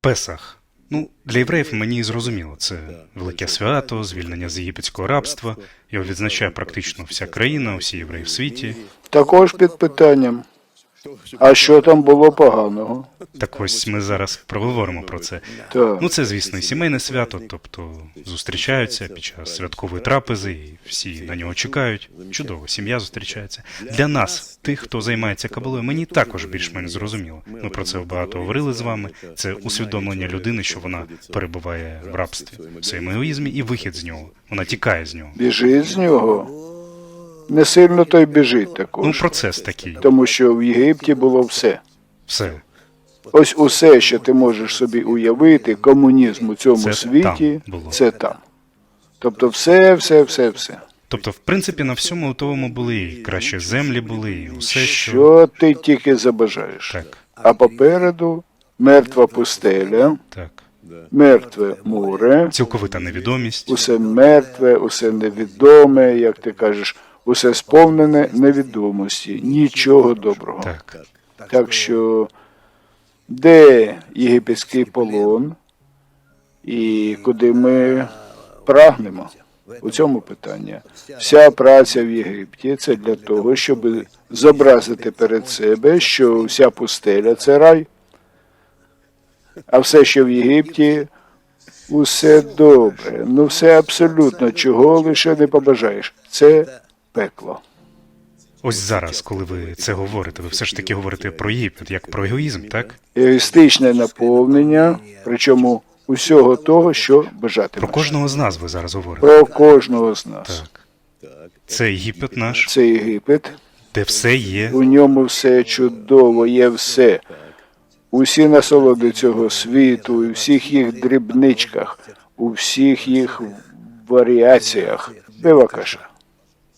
Песах. Ну, для євреїв мені зрозуміло, це велике свято, звільнення з єгипетського рабства. Його відзначає практично вся країна, усі євреї в світі. Також під питанням. А що там було поганого? Так ось ми зараз проговоримо про це. Так. Ну, це, звісно, і сімейне свято, тобто зустрічаються під час святкової трапези, і всі на нього чекають. Чудово, сім'я зустрічається. Для нас, тих, хто займається кабалою, мені також більш-менш зрозуміло. Ми про це багато говорили з вами. Це усвідомлення людини, що вона перебуває в рабстві, в своєму егоїзмі і вихід з нього. Вона тікає з нього. Біжить з нього. Не сильно той біжить також. Ну, процес такий. Тому що в Єгипті було все. Все. Ось усе, що ти можеш собі уявити, комунізм у цьому Це світі, там було. це там. Тобто все, все, все, все. Тобто, в принципі, на всьому готовому були і кращі землі були, і усе, що Що ти тільки забажаєш. так, А попереду мертва пустеля, так. мертве море, Цілковита невідомість. усе мертве, усе невідоме, як ти кажеш, усе сповнене невідомості, нічого доброго. Так. Так що де єгипетський полон і куди ми прагнемо? У цьому питання. Вся праця в Єгипті це для того, щоб зобразити перед себе, що вся пустеля це рай, а все, що в Єгипті, усе добре. Ну все абсолютно, чого лише не побажаєш. Це пекло. Ось зараз, коли ви це говорите, ви все ж таки говорите про Єгипет, як про егоїзм, так? Егоїстичне наповнення, причому усього того, що бажати. Про кожного з нас ви зараз говорите. Про кожного з нас. Так. Це Єгипет наш, Це Єгипет, де все є. у ньому все чудово, є все. Усі насолоди цього світу, у всіх їх дрібничках, у всіх їх варіаціях. Бивакаша.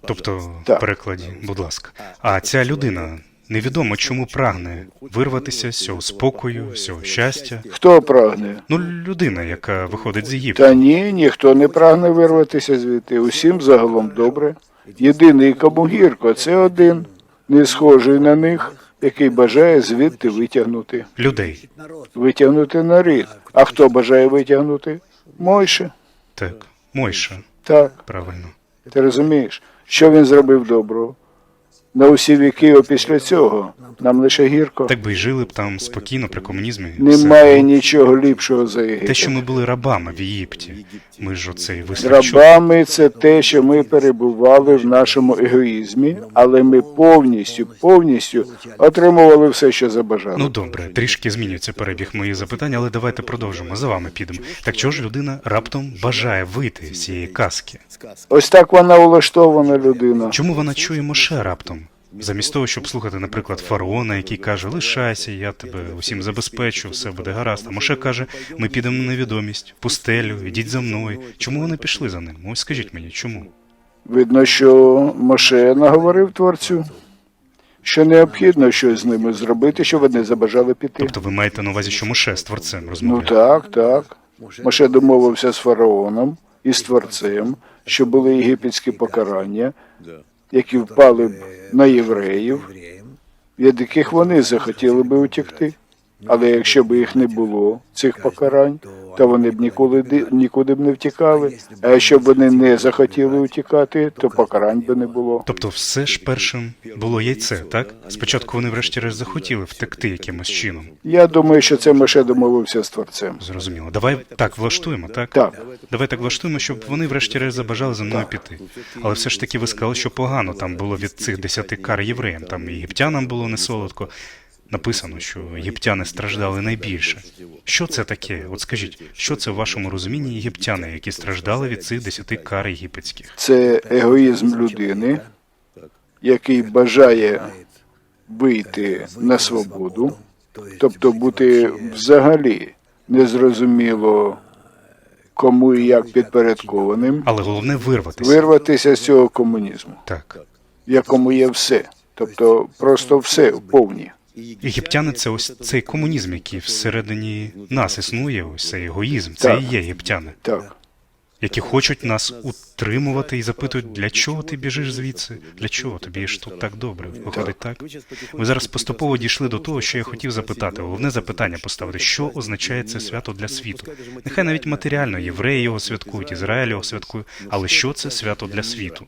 Тобто, в перекладі, будь ласка. А ця людина невідомо чому прагне вирватися з цього спокою, з цього щастя. Хто прагне? Ну, людина, яка виходить з Єгипту. Та ні, ніхто не прагне вирватися звідти. Усім загалом добре. Єдиний, кому гірко, це один, не схожий на них, який бажає звідти витягнути. Людей. Витягнути нарід. А хто бажає витягнути? Мойше. Так, Мойша, Так, правильно. ти розумієш, що він зробив доброго? На усі віки опісля цього нам лише гірко. Так би й жили б там спокійно при комунізмі. Немає Все. нічого ліпшого за Те, що ми були рабами в Єгипті. Ми ж оцей чули. Рабами це те, що ми перебували в нашому егоїзмі, але ми повністю, повністю отримували все, що забажали. Ну добре, трішки змінюється перебіг моїх запитань, але давайте продовжимо. За вами підемо. Так чого ж людина раптом бажає вийти з цієї казки? Ось так вона улаштована людина. Чому вона чує Моше раптом? Замість того, щоб слухати, наприклад, фараона, який каже: лишайся, я тебе усім забезпечу, все буде гаразд. А Моше каже: ми підемо на невідомість, пустелю, ідіть за мною. Чому вони пішли за ним? Ось скажіть мені, чому? Видно, що Моше наговорив творцю, що необхідно щось з ними зробити, щоб вони забажали піти. Тобто ви маєте на увазі, що Моше з творцем Ну так, так. Моше домовився з фараоном і з творцем, що були єгипетські покарання, які впали б на євреїв, від яких вони захотіли би утекти. Але якщо б їх не було, цих покарань, то вони б ніколи ди- нікуди б не втікали. А якщо б вони не захотіли утікати, то покарань би не було. Тобто, все ж першим було яйце, так? Спочатку вони, врешті-решт, захотіли втекти якимось чином. Я думаю, що це Моше домовився з творцем. Зрозуміло. Давай так влаштуємо, так? Так. Давай так влаштуємо, щоб вони, врешті-решт, забажали за мною піти. Але все ж таки ви сказали, що погано там було від цих десяти кар євреям. Там і єгиптянам було не солодко. Написано, що єгиптяни страждали найбільше. Що це таке? От скажіть, що це в вашому розумінні єгиптяни, які страждали від цих десяти кар єгипетських? Це егоїзм людини, який бажає вийти на свободу, тобто бути взагалі незрозуміло кому і як підпорядкованим, Але головне вирватися. вирватися з цього комунізму, Так. в якому є все, тобто просто все повні. Єгиптяни це ось цей комунізм, який всередині нас існує, ось цей егоїзм. Це Так. і є єгиптяни. Так, які хочуть нас утримувати і запитують, для чого ти біжиш звідси? Для чого тобі ж тут так добре? Виходить так? Ви зараз поступово дійшли до того, що я хотів запитати. Головне запитання поставити, що означає це свято для світу? Нехай навіть матеріально євреї його святкують, Ізраїль його святкує, але що це свято для світу?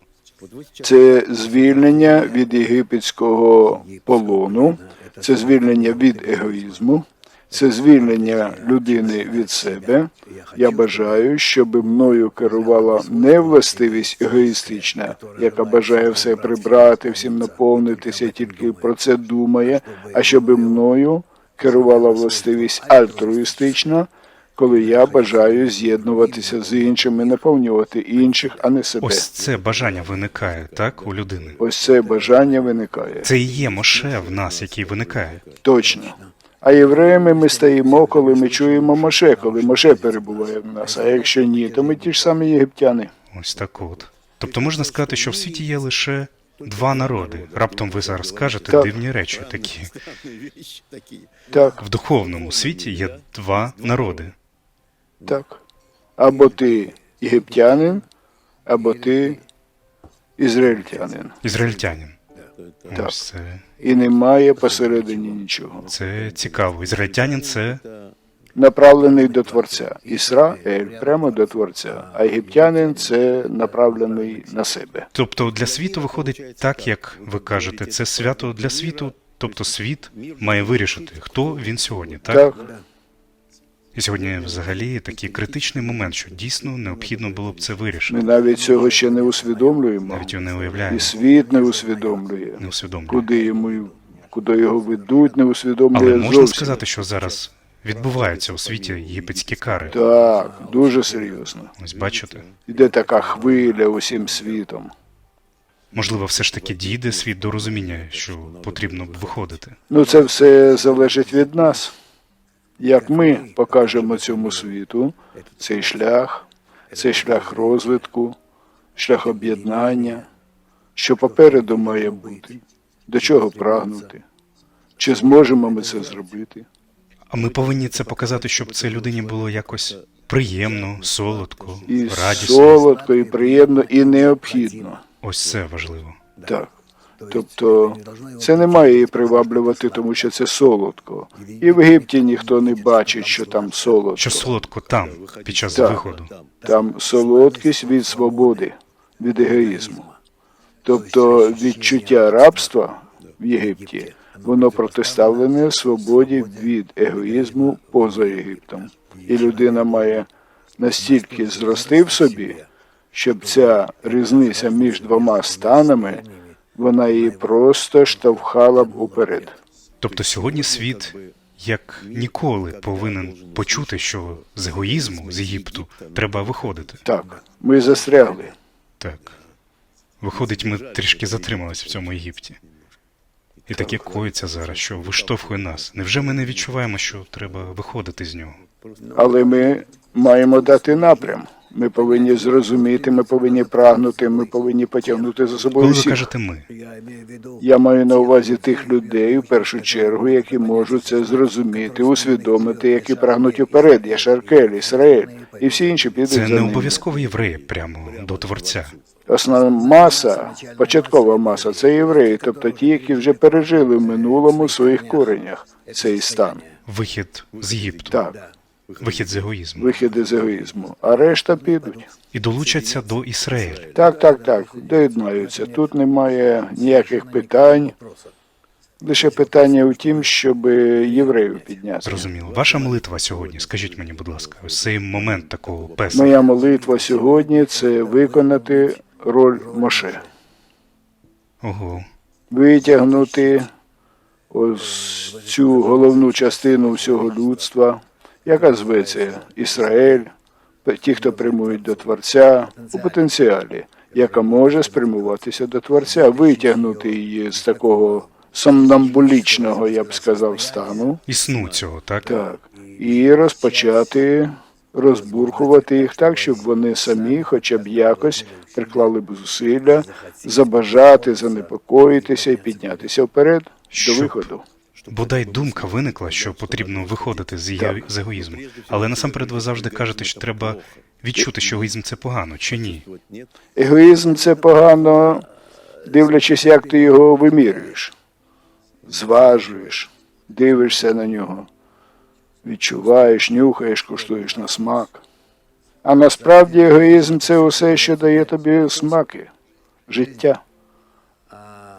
Це звільнення від єгипетського полону, це звільнення від егоїзму, це звільнення людини від себе. Я бажаю, щоб мною керувала не властивість егоїстична, яка бажає все прибрати, всім наповнитися, тільки про це думає, а щоб мною керувала властивість альтруїстична, коли я бажаю з'єднуватися з іншими, наповнювати інших, а не себе. Ось це бажання виникає, так, у людини. Ось це бажання виникає. Це і є моше в нас, який виникає. Точно. А євреями ми стаємо, коли ми чуємо Моше, коли Моше перебуває в нас. А якщо ні, то ми ті ж самі єгиптяни. Ось так от. Тобто можна сказати, що в світі є лише два народи. Раптом ви зараз скажете Так. дивні речі такі. Так, В духовному світі є два народи. Так. Або ти єгиптянин, або ти ізраїльтянин. Ізраїльтянин. Так. Ось це, І немає посередині нічого. це цікаво. Ізраїльтянин це Направлений до Творця. Ісраїль прямо до Творця, а єгиптянин це направлений на себе. тобто для світу виходить так, як ви кажете, це свято для світу. Тобто світ має вирішити, хто він сьогодні, так? Так, І сьогодні взагалі такий критичний момент, що дійсно необхідно було б це вирішити. ми навіть цього ще не усвідомлюємо. Навіть його не І світ не усвідомлює. не усвідомлюємо. куди йому куди його ведуть, не усвідомлює Але можна зовсім. сказати, що зараз відбуваються у світі єгипетські кари. Так, дуже серйозно. Ось бачите, Іде така хвиля усім світом. можливо, все ж таки дійде світ до розуміння, що потрібно б виходити. Ну це все залежить від нас. Як ми покажемо цьому світу цей шлях, цей шлях розвитку, шлях об'єднання, що попереду має бути, до чого прагнути, чи зможемо ми це зробити? А ми повинні це показати, щоб це людині було якось приємно, солодко, І радісно. солодко, і приємно, і необхідно. Ось це важливо. Так. Тобто це не має її приваблювати, тому що це солодко. І в Єгипті ніхто не бачить, що там солодко. Що солодко там під час Так. виходу. Там солодкість від свободи, від егоїзму. Тобто відчуття рабства в Єгипті, воно протиставлене свободі від егоїзму поза Єгиптом. І людина має настільки зрости в собі, щоб ця різниця між двома станами, вона її просто штовхала б уперед. Тобто сьогодні світ як ніколи повинен почути, що з егоїзму, з Єгипту, треба виходити. Так, ми застрягли. Так. Виходить, ми трішки затрималися в цьому Єгипті. І таке коїться зараз, що виштовхує нас. Невже ми не відчуваємо, що треба виходити з нього? Але ми маємо дати напрям. Ми повинні зрозуміти, ми повинні прагнути, ми повинні потягнути за собою Коли ви кажете ми, Я маю на увазі тих людей, в першу чергу, які можуть це зрозуміти, усвідомити, які прагнуть уперед. Я Шаркель, Ісраїль і всі інші підуть це за не ними. обов'язково євреї прямо до Творця. Основна маса, початкова маса це євреї, тобто ті, які вже пережили в минулому своїх коренях цей стан. Вихід з Єгипту, Так, вихід з егоїзму. вихід із егоїзму. А решта підуть. І долучаться до Ізраїля. Так, так, так, доєднаються. Тут немає ніяких питань. Лише питання у тім, щоб євреїв підняти. Зрозуміло. Ваша молитва сьогодні, скажіть мені, будь ласка, ось цей момент такого песня. Моя молитва сьогодні це виконати роль Моше. Ого. Витягнути ось цю головну частину всього людства, яка зветься Ісраїль, ті, хто прямують до Творця у потенціалі, яка може спрямуватися до Творця, витягнути її з такого сомнамбулічного, я б сказав, стану. І сну цього, так? Так. І розпочати розбурхувати їх так, щоб вони самі, хоча б якось, приклали б зусилля, забажати, занепокоїтися і піднятися вперед до виходу. Бодай думка виникла, що потрібно виходити з, є- з егоїзму. Але насамперед ви завжди кажете, що треба відчути, що егоїзм це погано, чи ні? Егоїзм це погано, дивлячись, як ти його вимірюєш, зважуєш, дивишся на нього, відчуваєш, нюхаєш, куштуєш на смак. А насправді егоїзм це усе, що дає тобі смаки, життя.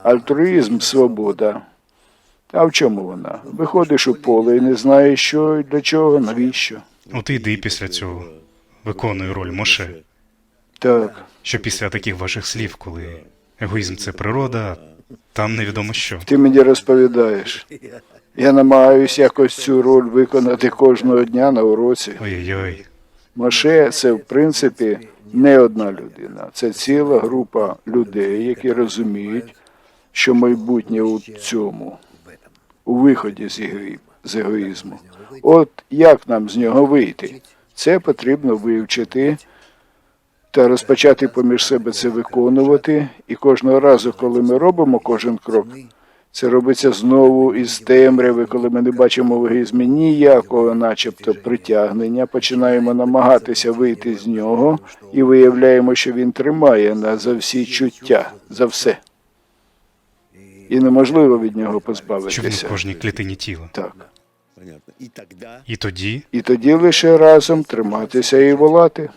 Альтруїзм свобода. А в чому вона? Виходиш у поле і не знаєш, що і для чого, навіщо. От і йди після цього виконуй роль Моше. Так, Що після таких ваших слів, коли егоїзм це природа, там невідомо що. ти мені розповідаєш. Я намагаюся якось цю роль виконати кожного дня на уроці. Ой-ой-ой. Моше це в принципі не одна людина, це ціла група людей, які розуміють, що майбутнє у цьому, у виході з, егоїзму. От як нам з нього вийти? Це потрібно вивчити та розпочати поміж себе це виконувати. І кожного разу, коли ми робимо кожен крок, це робиться знову із темряви, коли ми не бачимо в егоїзмі ніякого, начебто, притягнення, починаємо намагатися вийти з нього і виявляємо, що він тримає нас за всі чуття, за все. І неможливо від нього Що він позбавитися. в кожній клітині тіла. Так. І тоді І тоді лише разом триматися і волати.